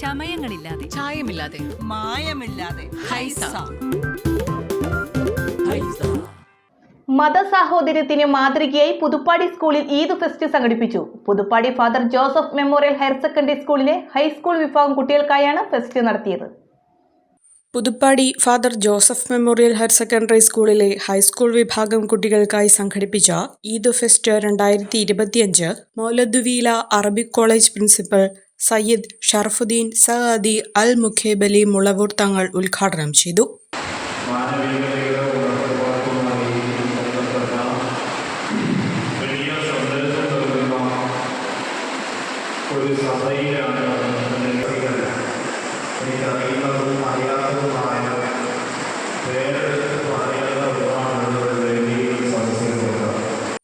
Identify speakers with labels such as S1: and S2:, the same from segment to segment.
S1: ചമയങ്ങളില്ലാതെ.
S2: ചായമില്ലാതെ.
S3: മായമില്ലാതെ.
S2: ഹൈസ.
S4: മതസാഹോദര്യത്തിന് മാതൃകയായി പുതുപ്പാടി സ്കൂളിൽ ഈദ് ഫെസ്റ്റ് സംഘടിപ്പിച്ചു. Puthuppadi father Joseph memorial higher secondary സ്കൂളിലെ ഹൈസ്കൂൾ വിഭാഗം കുട്ടികൾക്കായാണ് ഫെസ്റ്റ് നടത്തിയത്.
S5: Puthuppadi father Joseph memorial higher secondary സ്കൂളിലെ ഹൈസ്കൂൾ വിഭാഗം കുട്ടികൾക്കായി സംഘടിപ്പിച്ച ഈദ് ഫെസ്റ്റ് രണ്ടായിരത്തി ഇരുപത്തിയഞ്ച് മൗലദ്വീല Arabic college principal Sayyid Sharafuddin Saadi അൽ മുഖേബലി മുളവൂർ തങ്ങൾ ഉദ്ഘാടനം ചെയ്തു.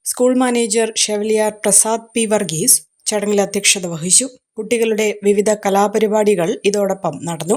S5: School manager chevalier Prasad P Varghese ചടങ്ങിൽ അധ്യക്ഷത വഹിച്ചു. കുട്ടികളുടെ വിവിധ കലാപരിപാടികൾ ഇതോടൊപ്പം നടന്നു.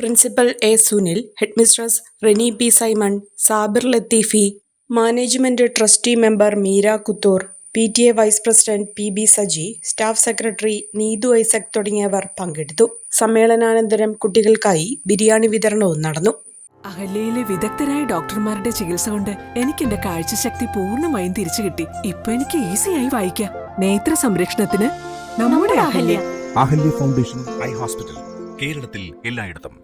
S5: Principal A Sunil headmistress Reni P Simon Sabir Latheefi management trustee member Meera Kuthur P T A vice president P B Saji staff secretary Neethu Isaac തുടങ്ങിയവർ പങ്കെടുത്തു. സമ്മേളനാനന്തരം കുട്ടികൾക്കായി ബിരിയാണി വിതരണവും നടന്നു.
S6: അഹല്യയിലെ വിദഗ്ധരായ ഡോക്ടർമാരുടെ ചികിത്സ കൊണ്ട് എനിക്ക് എന്റെ കാഴ്ചശക്തി പൂർണമായും തിരിച്ചു കിട്ടി. ഇപ്പൊ എനിക്ക് ഈസിയായി വായിക്കാം. നേത്ര സംരക്ഷണത്തിന് നമ്മുടെ Ahalya.
S7: Ahalya foundation eye hospital
S8: കേരളത്തിൽ എല്ലായിടത്തും.